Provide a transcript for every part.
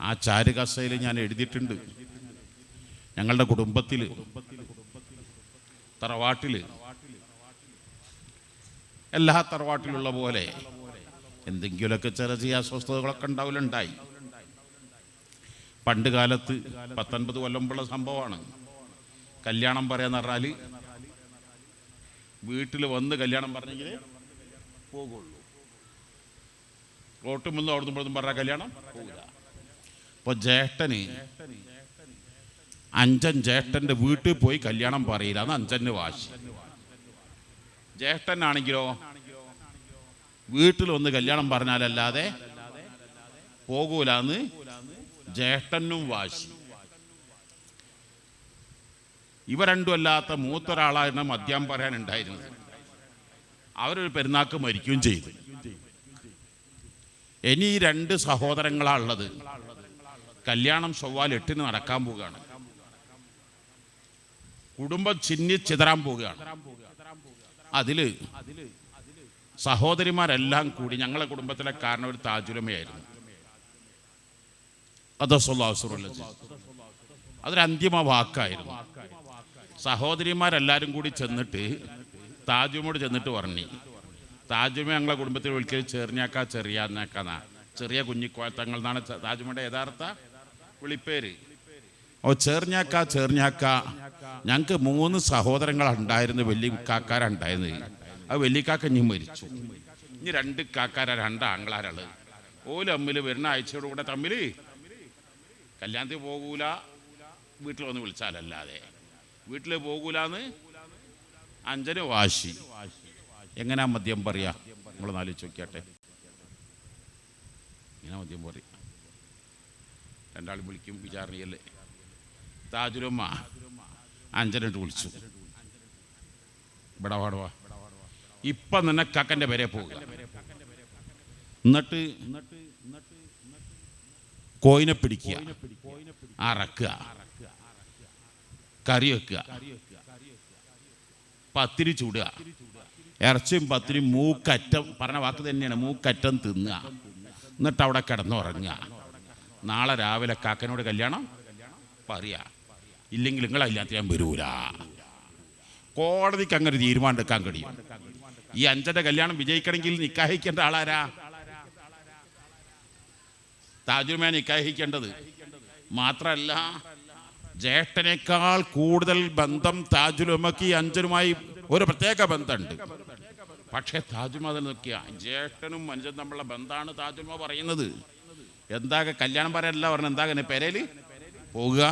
ആ ചാരുകസയിൽ ഞാൻ എഴുതിയിട്ടുണ്ട്. ഞങ്ങളുടെ കുടുംബത്തിൽ തറവാട്ടിൽ എല്ലാ തറവാട്ടിലുള്ള പോലെ എന്തെങ്കിലുമൊക്കെ ചെറിയ ചെറിയ അസ്വസ്ഥതകളൊക്കെ ഉണ്ടാവില്ലുണ്ടായി പണ്ട് കാലത്ത് പത്തൊൻപത് കൊല്ലമ്പുള്ള സംഭവമാണ്. കല്യാണം പറയാന്ന് പറഞ്ഞാൽ വീട്ടിൽ വന്ന് കല്യാണം പറഞ്ഞെങ്കിൽ പോകുള്ളൂ റോട്ടും മുന്നും അവിടുന്ന് ഇവിടുന്ന് പറഞ്ഞ കല്യാണം പോകില്ല അപ്പോൾ ജ്യേഷ്ഠന് അഞ്ചൻ ജ്യേഷ്ഠന്റെ വീട്ടിൽ പോയി കല്യാണം പറയില്ല. എന്ന് അഞ്ചന് വാശി. ജ്യേഷ്ഠനാണെങ്കിലോ വീട്ടിൽ ഒന്ന് കല്യാണം പറഞ്ഞാലല്ലാതെ പോകൂലെന്ന് ജ്യേഷ്ഠനും വാശി. ഇവ രണ്ടും അല്ലാത്ത മൂത്തൊരാളായിരുന്നു മദ്യം പറയാനുണ്ടായിരുന്നത്. അവരൊരു പെരുന്നാക്ക് മരിക്കുകയും ചെയ്തു. ഇനി രണ്ട് സഹോദരങ്ങളാണുള്ളത് കല്യാണം ചൊവ്വാൽ എട്ടിന് നടക്കാൻ പോവുകയാണ്. കുടുംബം ചിന്നി ചിതറാൻ പോവുകയാണ്. അതിൽ സഹോദരിമാരെല്ലാം കൂടി ഞങ്ങളെ കുടുംബത്തിലെ കാരണം ഒരു താജുലമയായിരുന്നു അതസ്വല്ലാസുറുള്ള അതൊരു അന്തിമ വാക്കായിരുന്നു. സഹോദരിമാരെല്ലാവരും കൂടി ചെന്നിട്ട് താജുമോട് ചെന്നിട്ട് പറഞ്ഞു. താജുമ ഞങ്ങളെ കുടുംബത്തിൽ വിളിക്കൽ ചെറിയാക്കാ ചെറിയ ചെറിയ കുഞ്ഞിക്കോത്തങ്ങൾ എന്നാണ് താജുമയുടെ യഥാർത്ഥ വിളിപ്പേര്. ഓ ചേർഞ്ഞാക്ക ചേർഞ്ഞാക്ക. ഞങ്ങൾക്ക് മൂന്ന് സഹോദരങ്ങളുണ്ടായിരുന്നു വലിയ കാക്കാരുണ്ടായിരുന്നു അത് വലിയക്കാക്ക ഇനി മരിച്ചു. ഇനി രണ്ട് കാക്കാര രണ്ട് ആങ്ങളാരാൾ ഓൽ വരുന്ന ആഴ്ചയോട് കൂടെ തമ്മിൽ കല്യാണത്തിൽ പോകൂല. വീട്ടിൽ വന്ന് വിളിച്ചാലല്ലാതെ. വീട്ടിൽ പോകൂലെന്ന് അഞ്ചന് വാശി. എങ്ങനാ മദ്യം പറയാ? നമ്മൾ നാലിച്ച് നോക്കിയാട്ടെ. ഇങ്ങനെ മദ്യം പറയാ? രണ്ടാളും വിളിക്കും വിചാരണയല്ലേ താജുരമ്മ അഞ്ചനോട്ട് വിളിച്ചു. ഇവിടെ ഇപ്പം നിന്നെ കക്കന്റെ പേരെ പോവുക. എന്നിട്ട് കോയിനെ പിടിക്കുക. അറക്കുക കറി വെക്കുക. പത്തിരി ചൂടുക. ഇറച്ചിയും പത്തിരിയും മൂക്കറ്റം പറഞ്ഞ വാക്ക് തന്നെയാണ് മൂക്കറ്റം തിന്നുക. എന്നിട്ട് അവിടെ കിടന്നുറങ്ങുക. നാളെ രാവിലെ കാക്കനോട് കല്യാണം? പറയാ. ഇല്ലെങ്കിൽ നിങ്ങൾ അതിനകത്ത് ഞാൻ വരൂല. കോടതിക്ക് അങ്ങനെ തീരുമാനം എടുക്കാൻ കഴിയും. ഈ അഞ്ചന്റെ കല്യാണം വിജയിക്കണമെങ്കിൽ നിക്കാഹിക്കേണ്ട ആളാരാ? താജുമേ നിക്കാഹിക്കേണ്ടത്. മാത്രല്ല ജ്യേഷ്ഠനേക്കാൾ കൂടുതൽ ബന്ധം താജുലുമക്ക് അഞ്ചനുമായി ഒരു പ്രത്യേക ബന്ധമുണ്ട്. പക്ഷേ താജുമ നോക്കിയ ജ്യേഷ്ഠനും അഞ്ചനും തമ്മിലുള്ള ബന്ധമാണ് താജുമ പറയുന്നത്. എന്താ കല്യാണം പറയാനല്ല പറഞ്ഞു എന്താ പെരയിൽ പോവുക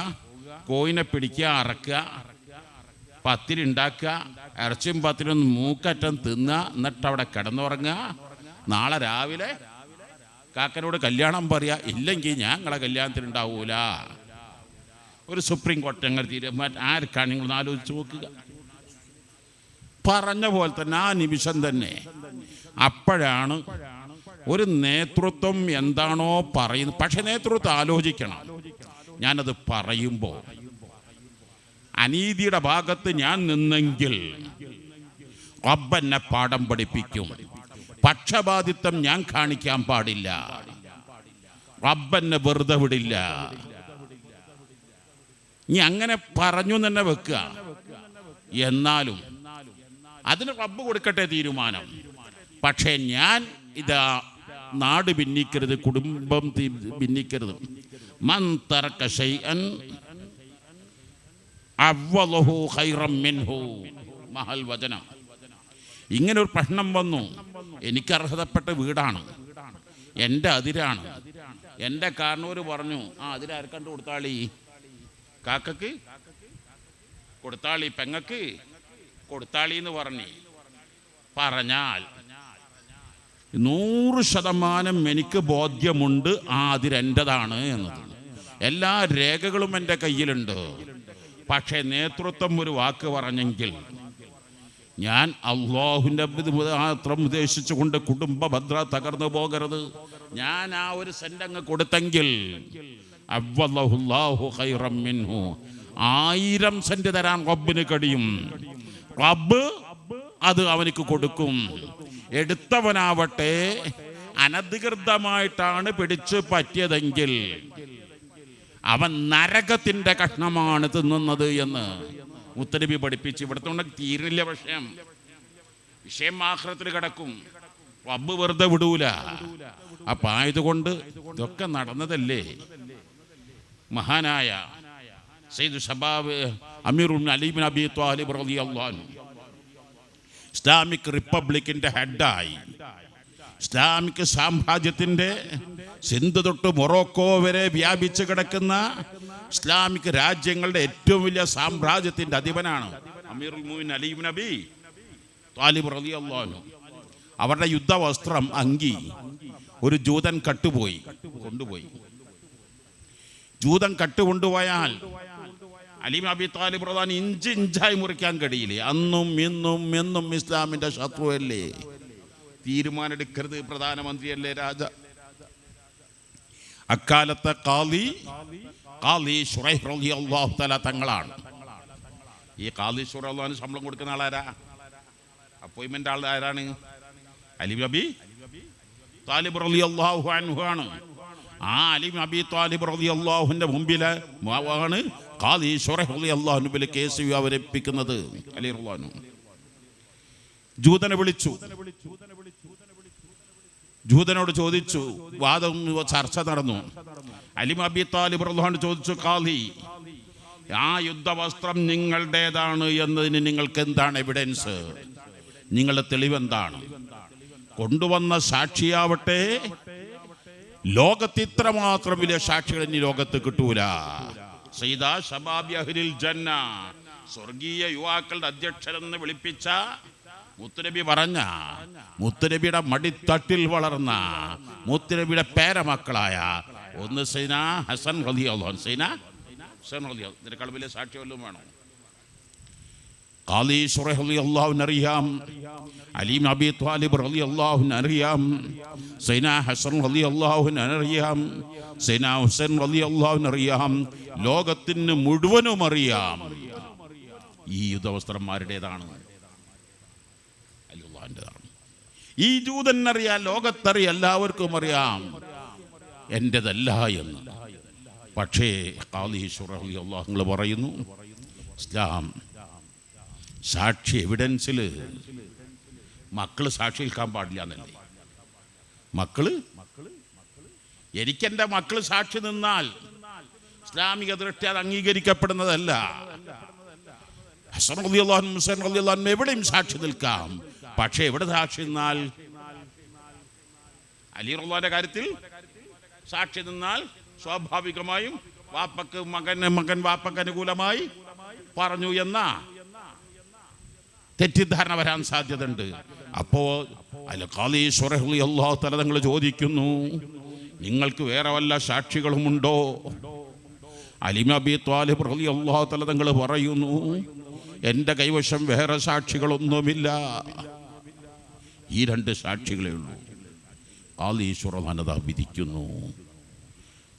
കോയിനെ പിടിക്കുക അറക്കുക പത്തിരി ഉണ്ടാക്കുക ഇറച്ചിയും പത്തിരും മൂക്കറ്റം തിന്നുക എന്നിട്ട് അവിടെ കിടന്നുറങ്ങുക. നാളെ രാവിലെ കാക്കനോട് കല്യാണം പറയാ ഇല്ലെങ്കിൽ ഞാൻ നിങ്ങളെ കല്യാണത്തിന് ഉണ്ടാവൂല. ഒരു സുപ്രീം കോടതി അങ്ങനെ തീരുമാനം ആർക്കാണ് നിങ്ങൾ ആലോചിച്ച് നോക്കുക? പറഞ്ഞ പോലെ തന്നെ ആ നിമിഷം തന്നെ അപ്പോഴാണ് ഒരു നേതൃത്വം എന്താണോ പറയുന്നത് പക്ഷെ നേതൃത്വം ആലോചിക്കണം. ഞാനത് പറയുമ്പോൾ അനീതിയുടെ ഭാഗത്ത് ഞാൻ നിന്നെങ്കിൽ റബ്ബെന്നെ പാഠം പഠിപ്പിക്കും. പക്ഷപാതിത്വം ഞാൻ കാണിക്കാൻ പാടില്ല. റബ്ബെന്നെ വെറുതെ വിടില്ല. നീ അങ്ങനെ പറഞ്ഞു തന്നെ വെക്കുക എന്നാലും അതിന് റബ്ബ് കൊടുക്കട്ടെ തീരുമാനം. പക്ഷേ ഞാൻ ഇതാ നാട് ഭിന്നിക്കരുത് കുടുംബം ഭിന്നിക്കരുത്. ഖൈറം മിൻഹു. മഹൽ ഇങ്ങനെ ഒരു പ്രശ്നം വന്നു. എനിക്ക് അർഹതപ്പെട്ട വീടാണ്. എന്റെ അതിരാണ്. എന്റെ കാരണവർ പറഞ്ഞു ആ അതിരാർക്കണ്ട് കൊടുത്താളി? കാക്കക്ക്? കൊടുത്താളി പെങ്ങക്ക്? കൊടുത്താളി എന്ന് പറഞ്ഞു പറഞ്ഞാൽ നൂറ് ശതമാനം എനിക്ക് ബോധ്യമുണ്ട് ആ അതിരെന്റെതാണ് എന്നത്. എല്ലാ രേഖകളും എന്റെ കയ്യിലുണ്ട്. പക്ഷേ നേതൃത്വം ഒരു വാക്ക് പറഞ്ഞെങ്കിൽ ഞാൻ അള്ളാഹുവിന്റെ മാത്രം ഉദ്ദേശിച്ചുകൊണ്ട് കുടുംബ ഭദ്ര തകർന്നു പോകരുത്. ഞാൻ ആ ഒരു സെന്റങ്ങ് കൊടുത്തെങ്കിൽ. ആയിരം സെന്റ് തരാൻ റബ്ബിന് കഴിയും. റബ്ബ് അത് അവനിക്ക് കൊടുക്കും. എടുത്തവനാവട്ടെ. അനധികൃതമായിട്ടാണ് പിടിച്ചു പറ്റിയതെങ്കിൽ അവൻ നരകത്തിന്റെ കഷ്ണമാണ് തിന്നുന്നത് എന്ന് ഉത്തരവി പഠിപ്പിച്ച്. ഇവിടുത്തെ കൊണ്ട് തീരില്ല വിഷയം. വിഷയം ആഹ്രത്തിൽ കിടക്കും. റബ്ബ് വെറുതെ വിടൂല. അപ്പൊ ആയതുകൊണ്ട് ഇതൊക്കെ നടന്നതല്ലേ? മഹാനായ സയ്യിദ് ഷബാബ് അമീർ അലീബിൻ അബി ത്വാലിബ് റളിയല്ലാഹു ഇസ്ലാമിക് റിപ്പബ്ലിക്കിന്റെ ഹെഡായി. ഇസ്ലാമിക് സാമ്രാജ്യത്തിന്റെ സിന്ധു തൊട്ട് മൊറോക്കോ വരെ വ്യാപിച്ചു കിടക്കുന്ന ഇസ്ലാമിക് രാജ്യങ്ങളുടെ ഏറ്റവും വലിയ സാമ്രാജ്യത്തിന്റെ അധിപനാണ് അമീറുൽ മുഅ്മിൻ അലീബ് നബി താലിബ് റളിയല്ലാഹു അൻഹു. അവരുടെ യുദ്ധവസ്ത്രം അങ്കി ഒരു ജൂതൻ കട്ടുപോയി കൊണ്ടുപോയി. ജൂതൻ കട്ടുകൊണ്ടുപോയാൽ അലീം അബി താലിബ് പ്രധാൻ ഇഞ്ച് ഇഞ്ചായി മുറിക്കാൻ കഴിയില്ലേ അന്നും ഇന്നും എന്നും ഇസ്ലാമിന്റെ ശത്രുവല്ലേ? തീരുമാനമെടുക്കരുത് പ്രധാനമന്ത്രിയല്ലേ രാജ. അക്കാലത്തെ കാലി കാലി ഷുറൈഹ് റളിയല്ലാഹു തആല തങ്ങളാണ്. ഈ കാലി ഷുറഹ്ലാന് ശമ്പളം കൊടുക്കുന്ന ആളാരാ? അപ്പോയിന്റ്മെന്റ് ആൾ ആരാണ്? അലി നബി താലിബ് റളിയല്ലാഹു അൻഹു ആണ്. ആ അലി അബി താലിബ് റളിയല്ലാഹുവിന്റെ മുമ്പിൽ ആണ് ഖാദി ഷുറൈഹ് റളിയല്ലാഹു മുമ്പിൽ കേസ് അവതരിപ്പിക്കുന്നത്. അലി റളിയല്ലാഹു ജൂതനെ വിളിച്ചു. ജൂതനോട് ചോദിച്ചു വാദം ചർച്ച നടന്നു. അലിം അബി താലിബ് റളിയല്ലാഹു ചോദിച്ചു കാലി ആ യുദ്ധവസ്ത്രം നിങ്ങളുടേതാണ് എന്നതിന് നിങ്ങൾക്ക് എന്താണ് എവിഡൻസ് നിങ്ങളുടെ തെളിവെന്താണ് കൊണ്ടുവന്ന സാക്ഷിയാവട്ടെ ലോകത്ത് ഇത്രമാത്രം വലിയ സാക്ഷികൾ ഇനി ലോകത്ത് കിട്ടൂല. സൈദാ ഷബാബി അഹ്ലിൽ ജന്ന. സ്വർഗീയ യുവാക്കളുടെ അധ്യക്ഷരെന്ന് വിളിപ്പിച്ച മുത്തുനബി പറഞ്ഞ മുത്തുനബിയുടെ മടിത്തട്ടിൽ വളർന്ന മുത്തുനബിയുടെ പേരമക്കളായ ഒന്ന് സൈന ഹസൻ റലിയോ സൈന ഹസൻ റലിയോ ഇതിനേക്കാൾ വലിയ സാക്ഷി വേണം വേണോ. ഖാലി ഷുറൈഹ് റളിയല്ലാഹുവിന് അറിയാം അലീം നബി ത്വാലിബ് റളിയല്ലാഹുവിന് അറിയാം സൈന ഹസൻ റളിയല്ലാഹുവിന് അറിയാം സൈന ഹുസൈൻ റളിയല്ലാഹുവിന് അറിയാം ലോകത്തിന് മുഴുവനും അറിയാം. ഈ യുദ്ധവസ്ത്രന്മാരുടേതാണ്. ഈ ഈ ജൂതനറിയാം ലോകത്തറിയാം എല്ലാവർക്കും അറിയാം. എന്റെതല്ല എന്ന്. പക്ഷേ ഖാലി ഷുറൈഹ് റളിയല്ലാഹു പറയുന്നു ഇസ്ലാം സാക്ഷി എവിഡൻസിൽ മക്കൾ സാക്ഷി നിൽക്കാൻ പാടില്ല എന്നല്ലേ മക്കൾ എനിക്കെന്റെ മക്കൾ സാക്ഷി നിന്നാൽ ഇസ്ലാമിക ദൃഷ്ടി അത് അംഗീകരിക്കപ്പെടുന്നതല്ല. എവിടെയും സാക്ഷി നിൽക്കാം. പക്ഷേ എവിടെ സാക്ഷി നിന്നാൽ? അലി റഹ്ലാന്റെ കാര്യത്തിൽ സാക്ഷി നിന്നാൽ സ്വാഭാവികമായും വാപ്പക്ക് മകൻ മകൻ വാപ്പക്ക് അനുകൂലമായി പറഞ്ഞു എന്ന? തെറ്റിദ്ധാരണ വരാൻ സാധ്യതയുണ്ട്. അപ്പോ അല്ല നിങ്ങൾ ചോദിക്കുന്നു നിങ്ങൾക്ക് വേറെ വല്ല സാക്ഷികളുമുണ്ടോ അലിമ ബി ത്വാലിബ് റഹ്ലി അള്ളാഹു തല പറയുന്നു എന്റെ കൈവശം വേറെ സാക്ഷികളൊന്നുമില്ല. ഈ രണ്ട് സാക്ഷികളേ ഉള്ളൂ. സുറമാനത വിധിക്കുന്നു.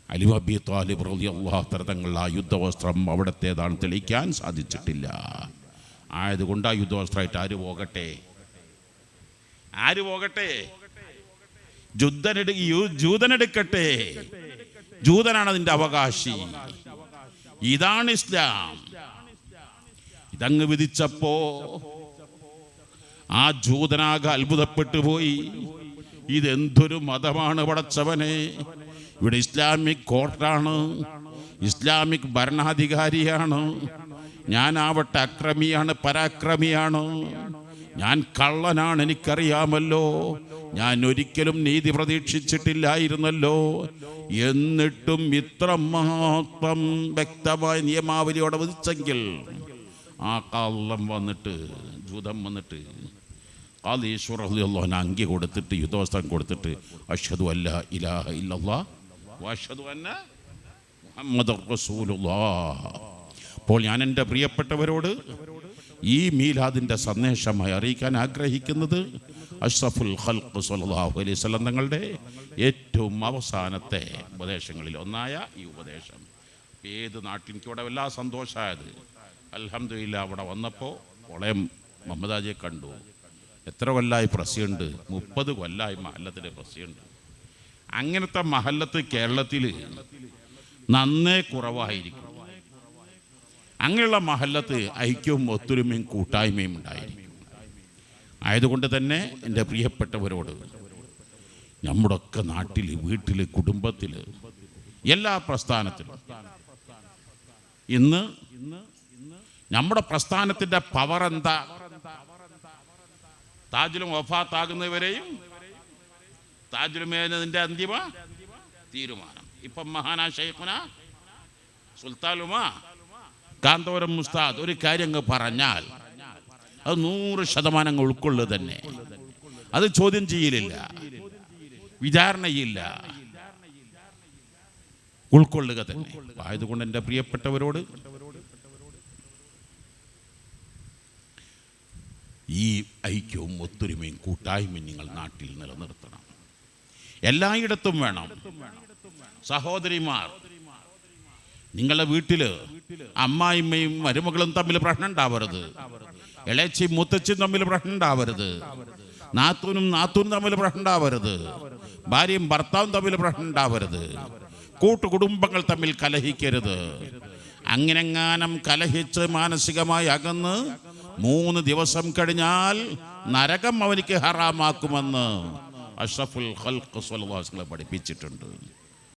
അലിമ ബി ത്വാലിബ് റഹ്ലി അള്ളാഹു തല ആ യുദ്ധവസ്ത്രം അവിടത്തേതാണ് തെളിയിക്കാൻ സാധിച്ചിട്ടില്ല. ആയതുകൊണ്ട് ആ യുദ്ധവസ്ത്രമായിട്ട് ആര് പോകട്ടെ? ആര് പോകട്ടെ? ജൂതനെടുക്കട്ടെ. ജൂതനാണ് അതിന്റെ അവകാശി. ഇതാണ് ഇസ്ലാം. ഇതങ്ങ് വിധിച്ചപ്പോ ആ ജൂതനാകെ അത്ഭുതപ്പെട്ടു പോയി. ഇതെന്തൊരു മതമാണ് പടച്ചവനെ. ഇവിടെ ഇസ്ലാമിക് കോർട്ടാണ്. ഇസ്ലാമിക് ഭരണാധികാരിയാണ്. ഞാനാവട്ടെ അക്രമിയാണ് പരാക്രമിയാണ്. ഞാൻ കള്ളനാണ് എനിക്കറിയാമല്ലോ. ഞാൻ ഒരിക്കലും നീതി പ്രതീക്ഷിച്ചിട്ടില്ലായിരുന്നല്ലോ. എന്നിട്ടും ഇത്ര മാത്രം വ്യക്തമായ നിയമാവലിയോടെ വിധിച്ചെങ്കിൽ ആ കള്ളം വന്നിട്ട് ജൂതം വന്നിട്ട് കാലീശ്വറിന് അങ്കി കൊടുത്തിട്ട് യുദ്ധവസ്ത്രം കൊടുത്തിട്ട് അഷദു അല്ല ഇലാഹ ഇല്ലാ അഷദു അന്ന മുഹമ്മദ് അപ്പോൾ ഞാൻ എന്റെ പ്രിയപ്പെട്ടവരോട് ഈ മീലാദിന്റെ സന്ദേശമായി അറിയിക്കാൻ ആഗ്രഹിക്കുന്നത് അഷ്റഫുൽ ഖൽഖ് സല്ലല്ലാഹു അലൈഹി വസല്ലം തങ്ങളുടെ ഏറ്റവും അവസാനത്തെ ഉപദേശങ്ങളിൽ ഒന്നായ ഈ ഉപദേശം. ഏത് നാട്ടിൽ എനിക്ക് ഇവിടെ വല്ലാ സന്തോഷമായത്? അൽഹംദുലില്ല അവിടെ വന്നപ്പോൾ വളയം മമതാജിയെ കണ്ടു. എത്ര കൊല്ലായി പ്രസിയുണ്ട്? മുപ്പത് കൊല്ലായി മഹല്ലത്തിലെ പ്രസിയുണ്ട്. അങ്ങനത്തെ മഹല്ലത്ത് കേരളത്തിൽ നന്നേ കുറവായിരിക്കും. അങ്ങനെയുള്ള മഹല്ലത്ത് ഐക്യവും ഒത്തൊരുമയും കൂട്ടായ്മയും ഉണ്ടായിരിക്കും. ആയതുകൊണ്ട് തന്നെ എന്റെ പ്രിയപ്പെട്ടവരോട് നമ്മുടെയൊക്കെ നാട്ടിൽ വീട്ടിൽ കുടുംബത്തിൽ എല്ലാ പ്രസ്ഥാനത്തിലും ഇന്ന് നമ്മുടെ പ്രസ്ഥാനത്തിന്റെ പവർ എന്താ? താജിലും വഫാത്താകുന്നവരെയും താജുലുമേനതിന്റെ അന്തിമ തീരുമാനം. ഇപ്പം മഹാനാ ഷെയ്ഖുന സുൽത്താലുമ കാന്തോരം മുസ്താദ് ഒരു കാര്യം അങ്ങ് പറഞ്ഞാൽ അത് നൂറ് ശതമാനം അങ്ങ് തന്നെ. അത് ചോദ്യം ചെയ്യലില്ല. വിചാരണയില്ല. ഉൾക്കൊള്ളുക തന്നെ. ആയതുകൊണ്ട് എന്റെ പ്രിയപ്പെട്ടവരോട് ഈ ഐക്യവും ഒത്തൊരുമയും കൂട്ടായ്മയും നിങ്ങൾ നാട്ടിൽ നിലനിർത്തണം. എല്ലായിടത്തും വേണം. സഹോദരിമാർ നിങ്ങളുടെ വീട്ടിൽ അമ്മായിമ്മയും മരുമകളും തമ്മിൽ പ്രശ്നം ഉണ്ടാവരുത്. ഇളയച്ചിയും മുത്തച്ഛയും തമ്മിൽ പ്രശ്നം ഉണ്ടാവരുത്. നാത്തൂനും നാത്തൂനും തമ്മിൽ പ്രശ്നം ഉണ്ടാവരുത്. ഭാര്യയും ഭർത്താവും തമ്മിൽ പ്രശ്നം ഉണ്ടാവരുത്. കൂട്ടുകുടുംബങ്ങൾ തമ്മിൽ കലഹിക്കരുത്. അങ്ങനെങ്ങാനം കലഹിച്ച് മാനസികമായി അകന്ന് മൂന്ന് ദിവസം കഴിഞ്ഞാൽ നരകം അവനിക്ക് ഹറാമാക്കുമെന്ന് അഷ്റഫുൽ വസല്ലം പഠിപ്പിച്ചിട്ടുണ്ട്.